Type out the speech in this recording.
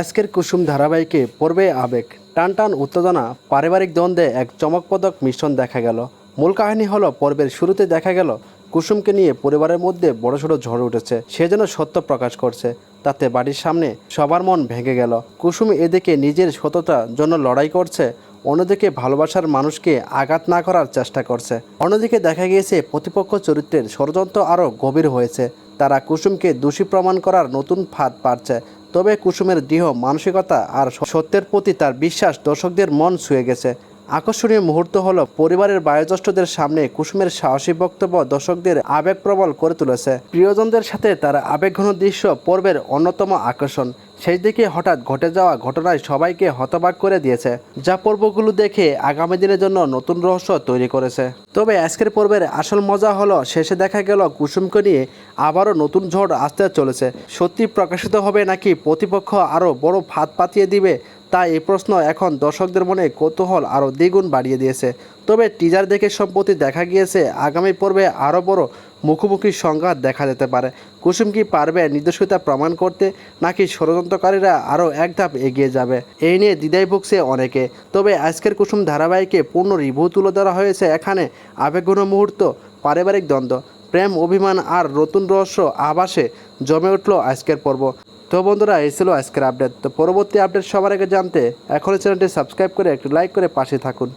আজকের কুসুম ধারাবাহিকে পড়বে আবেগ টান টান উত্তেজনা, পারিবারিক দ্বন্দ্বে এক চমকপ্রদক মিশ্রণ দেখা গেল। মূল কাহিনী হলো, পর্বের শুরুতে দেখা গেল, কুসুমকে নিয়ে পরিবারের মধ্যে বড়সড় ঝড় উঠেছে, সে যেন সত্য প্রকাশ করছে, তাতে বাড়ির সামনে সবার মন ভেঙে গেল। কুসুম এদিকে নিজের সততার জন্য লড়াই করছে, অন্যদিকে ভালোবাসার মানুষকে আঘাত না করার চেষ্টা করছে। অন্যদিকে দেখা গিয়েছে, প্রতিপক্ষ চরিত্রের ষড়যন্ত্র আরও গভীর হয়েছে, তারা কুসুমকে দোষী প্রমাণ করার নতুন ফাঁদ পাচ্ছে তবে কুসুমের দৃঢ় মানসিকতা আর সত্যের প্রতি তার বিশ্বাস দর্শকদের মন ছুঁয়ে গেছে। আকর্ষণীয় মুহূর্ত হলো পরিবারের বয়োজ্যেষ্ঠদের সামনে কুসুমের সাহসী বক্তব্য দর্শকদের আবেগপ্রবল করে তুলেছে। প্রিয়জনদের সাথে তার আবেগঘন দৃশ্য পর্বের অন্যতম আকর্ষণ। সেই দিকে হঠাৎ ঘটে যাওয়া ঘটনায় সবাইকে হতবাক করে দিয়েছে, যা পর্বগুলো দেখে আগামী দিনের জন্য নতুন রহস্য তৈরি করেছে। তবে আজকের পর্বের আসল মজা হলো, শেষে দেখা গেল কুসুমকে নিয়ে আবারও নতুন ঝড় আসতে চলেছে। সত্যি প্রকাশিত হবে নাকি প্রতিপক্ষ আরও বড় ফাঁদ পাতিয়ে দিবে তাই এই প্রশ্ন এখন দর্শকদের মনে কৌতূহল আরও দ্বিগুণ বাড়িয়ে দিয়েছে। তবে টিজার দেখে সম্প্রতি দেখা গিয়েছে, আগামী পর্বে আরও বড় মুখোমুখি সংঘাত দেখা যেতে পারে। কুসুম কি পারবে নির্দোষিতা প্রমাণ করতে, নাকি ষড়যন্ত্রকারীরা আরও এক ধাপ এগিয়ে যাবে? এই নিয়ে দ্বিধায় ভুগছে অনেকে। তবে আজকের কুসুম ধারাবাহিকে পূর্ণ রিভিউ তুলে ধরা হয়েছে এখানে আবেগঘন মুহূর্ত, পারিবারিক দ্বন্দ্ব, প্রেম, অভিমান আর নতুন রহস্য আবাসে জমে উঠল আজকের পর্ব। তো বন্ধুরা, এই ছিল আজকের আপডেট তো পরবর্তী আপডেট সবার আগে জানতে এখনই চ্যানেলটি সাবস্ক্রাইব করে একটু লাইক করে পাশে থাকুন।